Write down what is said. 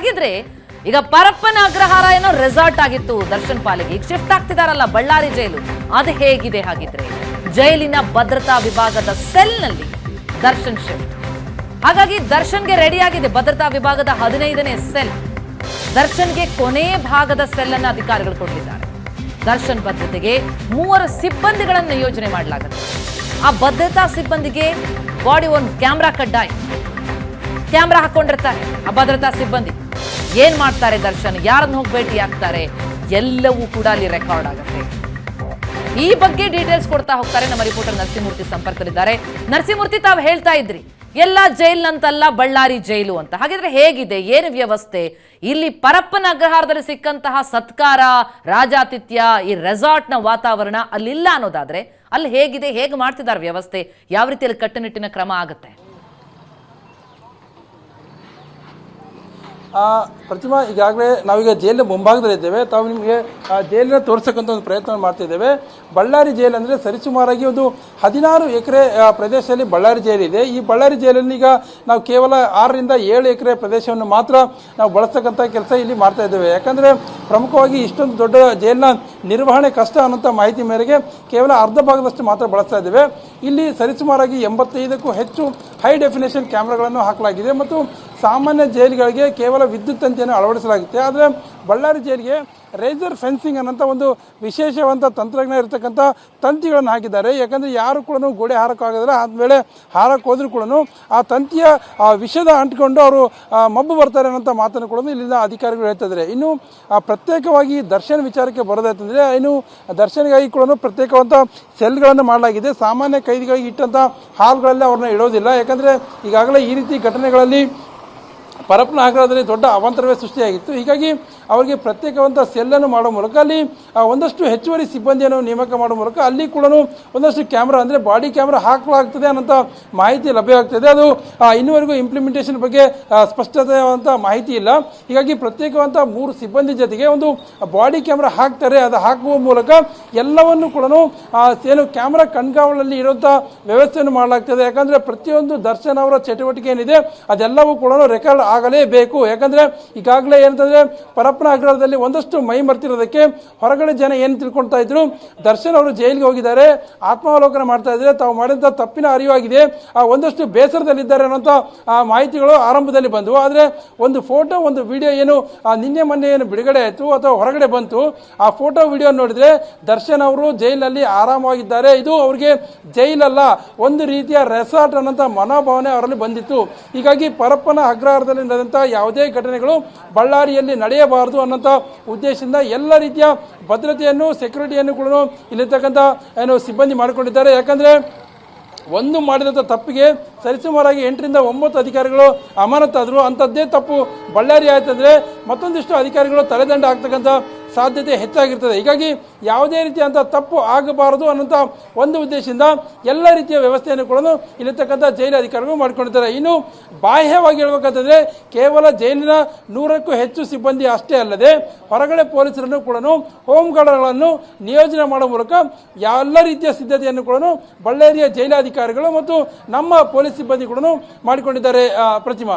ಹಾಗಿದ್ರೆ ಈಗ ಪರಪ್ಪನ ಅಗ್ರಹಾರ ಏನೋ ರೆಸಾರ್ಟ್ ಆಗಿತ್ತು ದರ್ಶನ್ ಪಾಲಿಗೆ. ಈಗ ಶಿಫ್ಟ್ ಆಗ್ತಿದಾರಲ್ಲ ಬಳ್ಳಾರಿ ಜೈಲು. ಅದು ಹೇಗಿದೆ ಹಾಗಿದ್ರೆ? ಜೈಲಿನ ಭದ್ರತಾ ವಿಭಾಗದ ಸೆಲ್ನಲ್ಲಿ ದರ್ಶನ್ ಶಿಫ್ಟ್ ಹಾಗಾಗಿ ದರ್ಶನ್ಗೆ ರೆಡಿ ಆಗಿದೆ ಭದ್ರತಾ ವಿಭಾಗದ ಹದಿನೈದನೇ ಸೆಲ್ ದರ್ಶನ್ಗೆ ಕೊನೆ ಭಾಗದ ಸೆಲ್ ಅನ್ನು ಅಧಿಕಾರಿಗಳು ಕೊಟ್ಟಿದ್ದಾರೆ. ದರ್ಶನ್ ಭದ್ರತೆಗೆ ಮೂವರು ಸಿಬ್ಬಂದಿಗಳನ್ನು ಯೋಜನೆ ಮಾಡಲಾಗುತ್ತೆ ಆ ಭದ್ರತಾ ಸಿಬ್ಬಂದಿಗೆ ಬಾಡಿ ಒಂದು ಕ್ಯಾಮ್ರಾ ಕಡ್ಡಾಯ. ಕ್ಯಾಮ್ರಾ ಹಾಕೊಂಡಿರ್ತಾರೆ ಆ ಭದ್ರತಾ ಸಿಬ್ಬಂದಿ. ಏನ್ ಮಾಡ್ತಾರೆ ದರ್ಶನ್? ಯಾರನ್ನ ಹೋಗಿ ಭೇಟಿ ಆಗ್ತಾರೆ? ಎಲ್ಲವೂ ಕೂಡ ಅಲ್ಲಿ ರೆಕಾರ್ಡ್ ಆಗುತ್ತೆ. ಈ ಬಗ್ಗೆ ಡೀಟೇಲ್ಸ್ ಕೊಡ್ತಾ ಹೋಗ್ತಾರೆ ನಮ್ಮ ರಿಪೋರ್ಟರ್ ನರಸಿಂಹಮೂರ್ತಿ ಸಂಪರ್ಕದಲ್ಲಿದ್ದಾರೆ. ನರಸಿಂಹಮೂರ್ತಿ, ತಾವು ಹೇಳ್ತಾ ಇದ್ರಿ, ಎಲ್ಲ ಜೈಲ್ನಂತಲ್ಲ ಬಳ್ಳಾರಿ ಜೈಲು ಅಂತ. ಹಾಗಿದ್ರೆ ಹೇಗಿದೆ? ಏನು ವ್ಯವಸ್ಥೆ? ಇಲ್ಲಿ ಪರಪ್ಪನ ಅಗ್ರಹಾರದಲ್ಲಿ ಸಿಕ್ಕಂತಹ ಸತ್ಕಾರ, ರಾಜಾತಿಥ್ಯ, ಈ ರೆಸಾರ್ಟ್ನ ವಾತಾವರಣ ಅಲ್ಲಿಲ್ಲ ಅನ್ನೋದಾದ್ರೆ ಅಲ್ಲಿ ಹೇಗಿದೆ? ಹೇಗೆ ಮಾಡ್ತಿದ್ದಾರೆ ವ್ಯವಸ್ಥೆ? ಯಾವ ರೀತಿಯಲ್ಲಿ ಕಟ್ಟುನಿಟ್ಟಿನ ಕ್ರಮ ಆಗುತ್ತೆ? ಪ್ರತಿಮಾ ಈಗಾಗಲೇ ನಾವೀಗ ಜೈಲಿನ ಮುಂಭಾಗದಲ್ಲಿದ್ದೇವೆ. ತಾವು ನಿಮಗೆ ಆ ಜೈಲಿನ ತೋರಿಸಕ್ಕಂಥ ಒಂದು ಪ್ರಯತ್ನ ಮಾಡ್ತಿದ್ದೇವೆ. ಬಳ್ಳಾರಿ ಜೈಲು ಅಂದರೆ ಸರಿಸುಮಾರಾಗಿ ಒಂದು ಹದಿನಾರು ಎಕರೆ ಪ್ರದೇಶದಲ್ಲಿ ಬಳ್ಳಾರಿ ಜೈಲಿದೆ ಈ ಬಳ್ಳಾರಿ ಜೈಲಲ್ಲಿ ಈಗ ನಾವು ಕೇವಲ ಆರರಿಂದ ಏಳು ಎಕರೆ ಪ್ರದೇಶವನ್ನು ಮಾತ್ರ ನಾವು ಬಳಸ್ತಕ್ಕಂಥ ಕೆಲಸ ಇಲ್ಲಿ ಮಾಡ್ತಾ ಇದ್ದೇವೆ. ಯಾಕಂದರೆ ಪ್ರಮುಖವಾಗಿ ಇಷ್ಟೊಂದು ದೊಡ್ಡ ಜೈಲಿನ ನಿರ್ವಹಣೆ ಕಷ್ಟ ಅನ್ನೋಂಥ ಮಾಹಿತಿ ಮೇರೆಗೆ ಕೇವಲ ಅರ್ಧ ಭಾಗದಷ್ಟು ಮಾತ್ರ ಬಳಸ್ತಾ ಇದ್ದೇವೆ. ಇಲ್ಲಿ ಸರಿಸುಮಾರಾಗಿ ಎಂಬತ್ತೈದಕ್ಕೂ ಹೆಚ್ಚು ಹೈ ಡೆಫಿನೇಷನ್ ಕ್ಯಾಮ್ರಾಗಳನ್ನು ಹಾಕಲಾಗಿದೆ ಮತ್ತು ಸಾಮಾನ್ಯ ಜೈಲುಗಳಿಗೆ ಕೇವಲ ವಿದ್ಯುತ್ ತಂತಿಯನ್ನು ಅಳವಡಿಸಲಾಗುತ್ತೆ. ಆದರೆ ಬಳ್ಳಾರಿ ಜೈಲಿಗೆ ರೇಜರ್ ಫೆನ್ಸಿಂಗ್ ಅನ್ನೋಂಥ ಒಂದು ವಿಶೇಷವಂತ ತಂತ್ರಜ್ಞಾನ ಇರತಕ್ಕಂಥ ತಂತಿಗಳನ್ನು ಹಾಕಿದ್ದಾರೆ. ಯಾಕಂದರೆ ಯಾರು ಕೂಡ ಗೋಡೆ ಹಾರಕ್ಕಾಗೋದಿಲ್ಲ ಆದಮೇಲೆ ಹಾರಕ್ಕೆ ಹೋದ್ರೂ ಕೂಡ ಆ ತಂತಿಯ ವಿಷದ ಅಂಟ್ಕೊಂಡು ಅವರು ಮಬ್ಬು ಬರ್ತಾರೆ ಅನ್ನೋಂಥ ಮಾತನ್ನು ಕೂಡ ಇಲ್ಲಿನ ಅಧಿಕಾರಿಗಳು ಹೇಳ್ತಿದ್ದಾರೆ. ಇನ್ನು ಆ, ಪ್ರತ್ಯೇಕವಾಗಿ ದರ್ಶನ ವಿಚಾರಕ್ಕೆ ಬರೋದಾಯ್ತಂದರೆ ಇನ್ನು ದರ್ಶನಗಾಗಿ ಕೂಡ ಪ್ರತ್ಯೇಕವಂತ ಸೆಲ್ಗಳನ್ನು ಮಾಡಲಾಗಿದೆ. ಸಾಮಾನ್ಯ ಕೈದಿಗಾಗಿ ಇಟ್ಟಂಥ ಹಾಲ್ಗಳಲ್ಲಿ ಅವ್ರನ್ನ ಇಡೋದಿಲ್ಲ. ಯಾಕಂದರೆ ಈಗಾಗಲೇ ಈ ರೀತಿ ಘಟನೆಗಳಲ್ಲಿ ಪರಪ್ನ ಆಗ್ರಹದಲ್ಲಿ ದೊಡ್ಡ ಅವಾಂತರವೇ ಸೃಷ್ಟಿಯಾಗಿತ್ತು. ಹೀಗಾಗಿ ಅವರಿಗೆ ಪ್ರತ್ಯೇಕವಾದಂಥ ಸೆಲ್ಲನ್ನು ಮಾಡೋ ಮೂಲಕ ಅಲ್ಲಿ ಒಂದಷ್ಟು ಹೆಚ್ಚುವರಿ ಸಿಬ್ಬಂದಿಯನ್ನು ನೇಮಕ ಮಾಡೋ ಮೂಲಕ ಅಲ್ಲಿ ಕೂಡ ಒಂದಷ್ಟು ಕ್ಯಾಮ್ರಾ ಅಂದರೆ ಬಾಡಿ ಕ್ಯಾಮ್ರಾ ಹಾಕಲಾಗ್ತದೆ ಅನ್ನೋಂಥ ಮಾಹಿತಿ ಲಭ್ಯವಾಗ್ತದೆ ಅದು ಇನ್ನುವರೆಗೂ ಇಂಪ್ಲಿಮೆಂಟೇಷನ್ ಬಗ್ಗೆ ಸ್ಪಷ್ಟತೆಯಾದಂಥ ಮಾಹಿತಿ ಇಲ್ಲ. ಹೀಗಾಗಿ ಪ್ರತ್ಯೇಕವಂತ ಮೂರು ಸಿಬ್ಬಂದಿ ಜೊತೆಗೆ ಒಂದು ಬಾಡಿ ಕ್ಯಾಮ್ರಾ ಹಾಕ್ತಾರೆ. ಅದು ಹಾಕುವ ಮೂಲಕ ಎಲ್ಲವನ್ನು ಕೂಡ ಏನು ಕ್ಯಾಮ್ರಾ ಕಣ್ಗಾವಲಲ್ಲಿ ಇರುವಂಥ ವ್ಯವಸ್ಥೆಯನ್ನು ಮಾಡಲಾಗ್ತದೆ. ಯಾಕಂದರೆ ಪ್ರತಿಯೊಂದು ದರ್ಶನ್ ಅವರ ಚಟುವಟಿಕೆ ಏನಿದೆ ಅದೆಲ್ಲವೂ ಕೂಡ ರೆಕಾರ್ಡ್ ಆಗಲೇಬೇಕು. ಯಾಕಂದರೆ ಈಗಾಗಲೇ ಏನಂತಂದರೆ ಪರಪ್ಪನ ಆಗ್ರಹದಲ್ಲಿ ಒಂದಷ್ಟು ಮೈ ಮರ್ತಿರೋದಕ್ಕೆ ಹೊರಗಡೆ ಜನ ಏನು ತಿಳ್ಕೊಳ್ತಾ ಇದ್ರು, ದರ್ಶನ್ ಅವರು ಜೈಲಿಗೆ ಹೋಗಿದ್ದಾರೆ, ಆತ್ಮಾವಲೋಕನ ಮಾಡ್ತಾ ಇದ್ದಾರೆ, ತಾವು ಮಾಡಿದಂಥ ತಪ್ಪಿನ ಅರಿವಾಗಿದೆ, ಆ ಒಂದಷ್ಟು ಬೇಸರದಲ್ಲಿದ್ದಾರೆ ಅನ್ನೋಂಥ ಮಾಹಿತಿಗಳು ಆರಂಭದಲ್ಲಿ ಬಂದವು. ಆದರೆ ಒಂದು ಫೋಟೋ, ಒಂದು ವಿಡಿಯೋ ಏನು ನಿನ್ನೆ ಮೊನ್ನೆ ಏನು ಬಿಡುಗಡೆ ಆಯಿತು ಅಥವಾ ಹೊರಗಡೆ ಬಂತು, ಆ ಫೋಟೋ, ವಿಡಿಯೋ ನೋಡಿದರೆ ದರ್ಶನ್ ಅವರು ಜೈಲಲ್ಲಿ ಆರಾಮವಾಗಿದ್ದಾರೆ. ಇದು ಅವರಿಗೆ ಜೈಲಲ್ಲ, ಒಂದು ರೀತಿಯ ರೆಸಾರ್ಟ್ ಅನ್ನೋಂಥ ಮನೋಭಾವನೆ ಅವರಲ್ಲಿ ಬಂದಿತ್ತು. ಹೀಗಾಗಿ ಪರಪ್ಪನ ಅಗ್ರಹಾರದಲ್ಲಿ ನಡೆದಂಥ ಯಾವುದೇ ಘಟನೆಗಳು ಬಳ್ಳಾರಿಯಲ್ಲಿ ನಡೆಯಬಾರದು ಅನ್ನೋಂಥ ಉದ್ದೇಶದಿಂದ ಎಲ್ಲ ರೀತಿಯ ಭದ್ರತೆಯನ್ನು ಸೆಕ್ಯೂರಿಟಿಯನ್ನು ಕೂಡ ಇಲ್ಲಿರ್ತಕ್ಕಂಥ, ಏನು, ಸಿಬ್ಬಂದಿ ಮಾಡಿಕೊಂಡಿದ್ದಾರೆ. ಯಾಕಂದರೆ ಒಂದು ಮಾಡಿದಂಥ ತಪ್ಪಿಗೆ ಸರಿಸುಮಾರಾಗಿ ಎಂಟರಿಂದ ಒಂಬತ್ತು ಅಧಿಕಾರಿಗಳು ಅಮಾನತಾದರು. ಅಂಥದ್ದೇ ತಪ್ಪು ಬಳ್ಳಾರಿ ಆಯ್ತಂದರೆ ಮತ್ತೊಂದಿಷ್ಟು ಅಧಿಕಾರಿಗಳು ತಲೆದಂಡ ಆಗ್ತಕ್ಕಂಥ ಸಾಧ್ಯತೆ ಹೆಚ್ಚಾಗಿರ್ತದೆ. ಹೀಗಾಗಿ ಯಾವುದೇ ರೀತಿಯಾದಂಥ ತಪ್ಪು ಆಗಬಾರದು ಅನ್ನೋಂಥ ಒಂದು ಉದ್ದೇಶದಿಂದ ಎಲ್ಲ ರೀತಿಯ ವ್ಯವಸ್ಥೆಯನ್ನು ಕೂಡ ಇಲ್ಲಿರ್ತಕ್ಕಂಥ ಜೈಲು ಅಧಿಕಾರಿಗಳು ಮಾಡಿಕೊಂಡಿದ್ದಾರೆ. ಇನ್ನು ಬಾಹ್ಯವಾಗಿ ಹೇಳಬೇಕಂತಂದರೆ ಕೇವಲ ಜೈಲಿನ ನೂರಕ್ಕೂ ಹೆಚ್ಚು ಸಿಬ್ಬಂದಿ ಅಷ್ಟೇ ಅಲ್ಲದೆ ಹೊರಗಡೆ ಪೊಲೀಸರನ್ನು ಕೂಡ ಹೋಮ್ ಗಾರ್ಡ್ಗಳನ್ನು ನಿಯೋಜನೆ ಮಾಡುವ ಮೂಲಕ ಎಲ್ಲ ರೀತಿಯ ಸಿದ್ಧತೆಯನ್ನು ಕೂಡ ಬಳ್ಳಾರಿಯ ಜೈಲಾಧಿಕಾರಿಗಳು ಮತ್ತು ನಮ್ಮ ಪೊಲೀಸ್ ಸಿಬ್ಬಂದಿ ಕೂಡ ಮಾಡಿಕೊಂಡಿದ್ದಾರೆ. ಪ್ರತಿಮಾ.